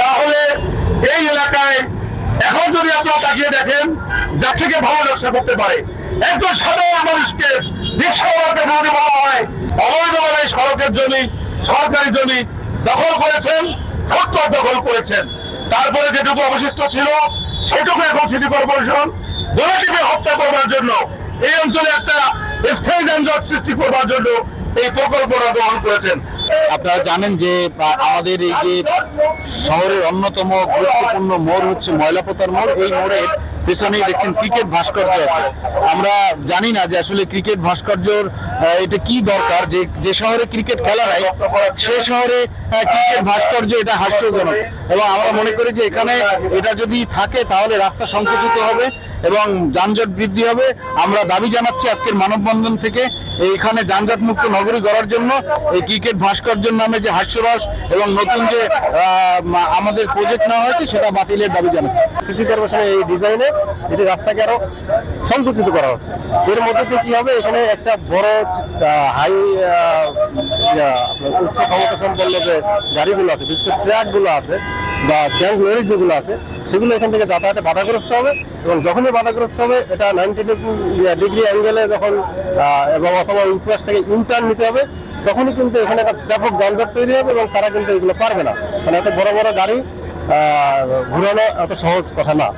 তাহলে এই এলাকায় এখন যদি আপনারা তাকিয়ে দেখেন যা থেকে ভালো ব্যবসা করতে পারে। একজন সাধারণ মানুষকে রিক্সাওয়ালাকে যদি বলা হয় অবৈধভাবে সড়কের জমি, সরকারি জমি দখল করেছেন সত্তর দখল করেছেন। তারপরে যেটুকু অবশিষ্ট ছিল, সেটুকু এখন সিটি কর্পোরেশন দোলাটিকে হত্যা করবার জন্য, এই অঞ্চলে একটা স্থায়ী যানজট সৃষ্টি করবার জন্য এই প্রকল্পটা গ্রহণ করেছেন। আপনারা জানেন যে আমাদের এই যে শহরের অন্যতম গুরুত্বপূর্ণ মোড় হচ্ছে ময়লাপোতার মোড়। এই মোড়ের পেছনেই দেখছেন ক্রিকেট ভাস্কর্য আছে। আমরা জানি না যে আসলে ক্রিকেট ভাস্কর্যর এটা কি দরকার? যে যে শহরে ক্রিকেট খেলা হয় সে শহরে ক্রিকেট ভাস্কর্য এটা হাস্যজনক। এবং আমরা মনে করি যে এখানে এটা যদি থাকে, তাহলে রাস্তা সংকুচিত হবে। এবং যানজট বৃদ্ধি হবে। আমরা দাবি জানাচ্ছি আজকের মানববন্ধন থেকে, এইখানে যানজট মুক্ত নগরী গড়ার জন্য, এই ক্রিকেট ভাস্কর্যের নামে যে হাস্যরস এবং নতুন যে আমাদের প্রজেক্ট নেওয়া হয়েছে, সেটা বাতিলের দাবি জানাচ্ছি। সিটি কর্পোরেশনের এই ডিজাইনে এটি রাস্তাকে আরও সংকুচিত করা হচ্ছে। এর মধ্যে কি হবে? এখানে একটা বড় হাই উচ্চ ক্ষমতা সম্পন্ন যে গাড়িগুলো আছে, বিশেষ করে ট্রাকগুলো আছে বা ট্যাঙ্ক লরি যেগুলো আছে, সেগুলো এখান থেকে যাতায়াতে বাধাগ্রস্ত হবে এবং যখনই বাধাগ্রস্ত হবে, এটা নাইনটি ডিগ্রি অ্যাঙ্গেলে যখন এবং অথবা পাশ থেকে ইন্টার্ন নিতে হবে, তখনই কিন্তু এখানে একটা ব্যাপক যানজট তৈরি হবে এবং তারা কিন্তু এগুলো পারবে না। মানে এত বড় বড় গাড়ি ঘুরানো এত সহজ কথা না।